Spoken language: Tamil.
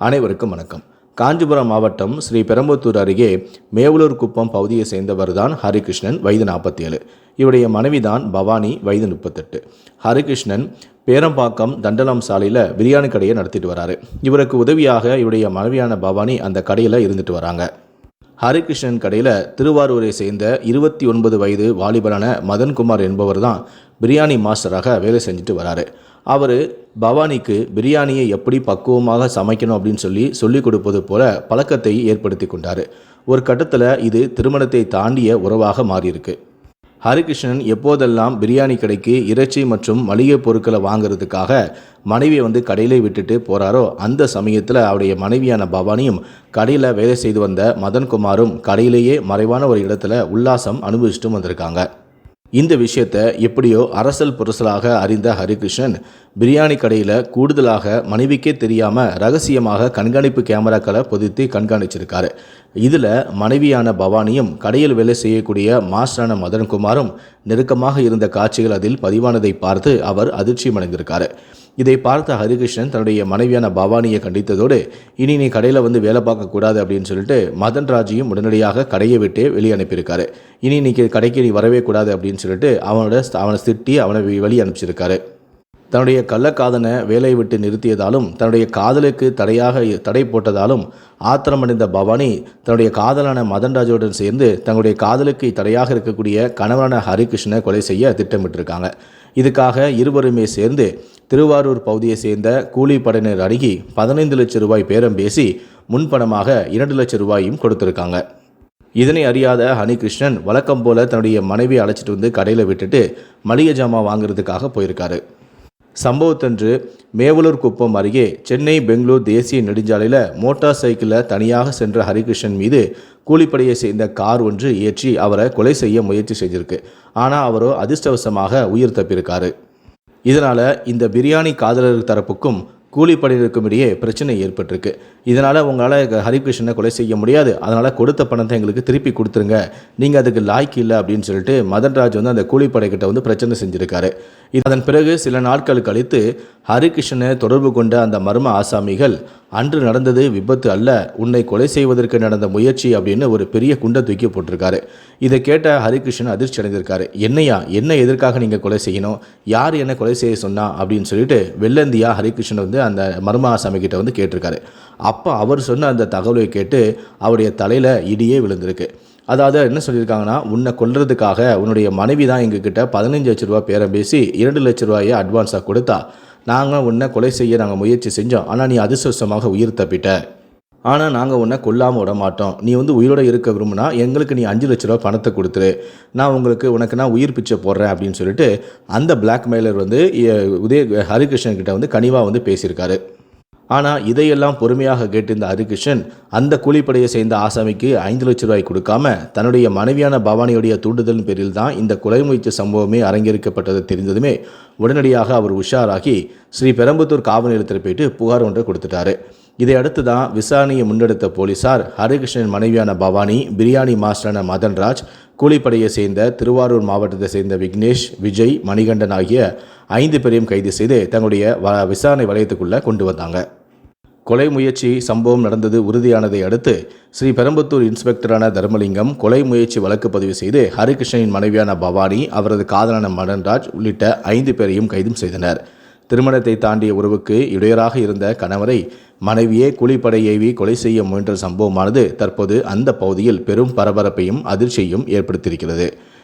அனைவருக்கும் வணக்கம். காஞ்சிபுரம் மாவட்டம் ஸ்ரீ பெரம்பத்தூர் அருகே மேவலூர் குப்பம் பகுதியை சேர்ந்தவர் தான் ஹரிகிருஷ்ணன் வயது நாற்பத்தி ஏழு இவருடைய மனைவிதான் பவானி வயது முப்பத்தெட்டு. ஹரிகிருஷ்ணன் பேரம்பாக்கம் தண்டலம் சாலையில் பிரியாணி கடையை நடத்திட்டு வராரு. இவருக்கு உதவியாக இவருடைய மனைவியான பவானி அந்த கடையில் இருந்துட்டு வராங்க. ஹரிகிருஷ்ணன் கடையில் திருவாரூரை சேர்ந்த இருபத்தி ஒன்பது வயது வாலிபரான மதன்குமார் என்பவர் தான் பிரியாணி மாஸ்டராக வேலை செஞ்சுட்டு வராரு. அவர் பவானிக்கு பிரியாணியை எப்படி பக்குவமாக சமைக்கணும் அப்படின்னு சொல்லி சொல்லிக் கொடுப்பது போல பழக்கத்தை ஏற்படுத்தி கொண்டார். ஒரு கட்டத்தில் இது திருமணத்தை தாண்டிய உறவாக மாறியிருக்கு. ஹரிகிருஷ்ணன் எப்போதெல்லாம் பிரியாணி கடைக்கு இறைச்சி மற்றும் மளிகை பொருட்களை வாங்குறதுக்காக மனைவியை வந்து கடையிலே விட்டுட்டு போகிறாரோ அந்த சமயத்தில் அவருடைய மனைவியான பவானியும் கடையில் வேலை செய்து வந்த மதன்குமாரும் கடையிலேயே மறைவான ஒரு இடத்துல உல்லாசம் அனுபவிச்சுட்டும் வந்திருக்காங்க. இந்த விஷயத்தை எப்படியோ அரசல் புரசலாக அறிந்த ஹரிகிருஷ்ணன் பிரியாணி கடையில் கூடுதலாக மனைவிக்கே தெரியாமல் ரகசியமாக கண்காணிப்பு கேமராக்களை பொதித்து கண்காணிச்சிருக்காரு. இதில் மனைவியான பவானியும் கடையில் வேலை செய்யக்கூடிய மாஸ்டரான மதன்குமாரும் நெருக்கமாக இருந்த காட்சிகள் அதில் பதிவானதை பார்த்து அவர் அதிர்ச்சியமடைந்திருக்காரு. இதை பார்த்த ஹரிகிருஷ்ணன் தன்னுடைய மனைவியான பவானியை கண்டித்ததோடு இனி நீ கடையில் வந்து வேலை பார்க்கக்கூடாது அப்படின்னு சொல்லிட்டு மதன் ராஜையும் உடனடியாக கடையை விட்டு வெளியே அனுப்பியிருக்காரு இனி நீ கடைக்கு நீ வரவே கூடாது அப்படின்னு சொல்லிட்டு அவனோட அவனை திட்டி அவனை வெளியே அனுப்பிச்சிருக்காரு தன்னுடைய கள்ளக்காதனை வேலையை விட்டு நிறுத்தியதாலும் தன்னுடைய காதலுக்கு தடையாக தடை போட்டதாலும் ஆத்திரமடைந்த பவானி தன்னுடைய காதலான மதன்ராஜுடன் சேர்ந்து தங்களுடைய காதலுக்கு தடையாக இருக்கக்கூடிய கணவனான ஹரிகிருஷ்ணனை கொலை செய்ய திட்டமிட்டிருக்காங்க. இதுக்காக இருவருமே சேர்ந்து திருவாரூர் பகுதியை சேர்ந்த கூலிப்படையினர் அணுகி பதினைந்து லட்சம் ரூபாய் பேரம் பேசி முன்பணமாக இரண்டு லட்சம் ரூபாயும் கொடுத்துருக்காங்க. இதனை அறியாத ஹனிகிருஷ்ணன் வழக்கம் போல தன்னுடைய மனைவியை அழைச்சிட்டு வந்து கடையில் விட்டுட்டு மளிகை ஜாமான் வாங்குறதுக்காக போயிருக்காரு. சம்பவத்தன்று மேவலூர் குப்பம் அருகே சென்னை பெங்களூர் தேசிய நெடுஞ்சாலையில் மோட்டார் சைக்கிளில் தனியாக சென்ற ஹரிகிருஷ்ணன் மீது கூலிப்படையை சேர்ந்த கார் ஒன்று ஏற்றி அவரை கொலை செய்ய முயற்சி செய்திருக்கு. ஆனால் அவரோ அதிர்ஷ்டவசமாக உயிர் தப்பியிருக்காரு. இதனால் இந்த பிரியாணி காதலர் தரப்புக்கும் கூலிப்படையினருக்கும் இடையே பிரச்சனை ஏற்பட்டிருக்கு. இதனால் உங்களால் ஹரிகிருஷ்ணனை கொலை செய்ய முடியாது. அதனால் கொடுத்த பணத்தை எங்களுக்கு திருப்பி கொடுத்துருங்க. நீங்கள் அதுக்கு லாய்க்கு இல்லை அப்படின்னு சொல்லிட்டு மதன்ராஜ் வந்து அந்த கூலிப்படைக்கிட்ட வந்து பிரச்சனை செஞ்சுருக்காரு. அதன் பிறகு சில நாட்கள் கழித்து ஹரிகிருஷ்ணனை தொடர்பு கொண்ட அந்த மர்ம ஆசாமிகள் அன்று நடந்தது விபத்து அல்ல உன்னை கொலை செய்வதற்கு நடந்த முயற்சி அப்படின்னு ஒரு பெரிய குண்டை தூக்கி போட்டிருக்காரு. இதை கேட்ட ஹரிகிருஷ்ணன் அதிர்ச்சி அடைந்திருக்காரு. என்னையா என்ன எதற்காக நீங்கள் கொலை செய்யணும்? யார் என்ன கொலை செய்ய சொன்னா? அப்படின்னு சொல்லிட்டு வெள்ளந்தியா ஹரிகிருஷ்ணன் வந்து அந்த மர்ம ஆசாமி கிட்ட வந்து கேட்டிருக்காரு. அப்போ அவர் சொன்ன அந்த தகவலை கேட்டு அவருடைய தலையில் இடியே விழுந்திருக்கு. அதாவது என்ன சொல்லியிருக்காங்கன்னா உன்னை கொல்றதுக்காக உன்னுடைய மனைவி தான் எங்ககிட்ட பதினஞ்சு லட்ச ரூபா பேரம் பேசி இரண்டு லட்ச ரூபாயை அட்வான்ஸாக கொடுத்தா நாங்கள் உன்னை கொலை செய்ய நாங்கள் முயற்சி செஞ்சோம். ஆனால் நீ அதிர்ஷ்டமாக உயிர் தப்பிட்ட. ஆனால் நாங்கள் உன்னை கொல்லாமல் விட மாட்டோம். நீ வந்து உயிரோட இருக்க விரும்புனா எங்களுக்கு நீ அஞ்சு லட்ச ரூபா பணத்தை கொடுத்துரு. நான் உங்களுக்கு உனக்கு நான் உயிர் பிச்சை போடுறேன் அப்படின்னு சொல்லிட்டு அந்த பிளாக்மெயிலர் வந்து உதய ஹரிகிருஷ்ணன் கிட்ட வந்து கனிவாக வந்து பேசியிருக்காரு. ஆனால் இதையெல்லாம் பொறுமையாக கேட்டிருந்த ஹரிகிருஷ்ணன் அந்த கூலிப்படையை சேர்ந்த ஆசாமிக்கு ஐந்து லட்சம் ரூபாய் கொடுக்காம தன்னுடைய மனைவியான பவானியுடைய தூண்டுதலின் பேரில் தான் இந்த கொலை முயற்சி சம்பவமே அரங்கேறிக்கப்பட்டது தெரிந்ததுமே உடனடியாக அவர் உஷாராகி ஸ்ரீ பெரம்புத்தூர் காவல் நிலையத்தில் போயிட்டு புகார் ஒன்றை கொடுத்துட்டாரு. இதை அடுத்து தான் விசாரணையை முன்னெடுத்த போலீசார் ஹரிகிருஷ்ணன் மனைவியான பவானி பிரியாணி மாஸ்டரான மதன்ராஜ் கூலிப்படையை சேர்ந்த திருவாரூர் மாவட்டத்தை சேர்ந்த விக்னேஷ் விஜய் மணிகண்டன் ஆகிய ஐந்து பேரையும் கைது செய்து தங்களுடைய வ விசாரணை வலயத்துக்குள்ளே கொண்டு வந்தாங்க. கொலை முயற்சி சம்பவம் நடந்தது உறுதியானதை அடுத்து ஸ்ரீ பெரம்பத்தூர் இன்ஸ்பெக்டரான தர்மலிங்கம் கொலை முயற்சி வழக்கு பதிவு செய்து ஹரிகிருஷ்ணனின் மனைவியான பவானி அவரது காதலான மடன்ராஜ் உள்ளிட்ட ஐந்து பேரையும் கைதும் செய்தனர். திருமணத்தை தாண்டிய உறவுக்கு இடையராக இருந்த கணவரை மனைவியே குழிப்படை ஏவி கொலை செய்ய முயன்ற சம்பவமானது தற்போது அந்த பகுதியில் பெரும் பரபரப்பையும் அதிர்ச்சியையும் ஏற்படுத்தியிருக்கிறது.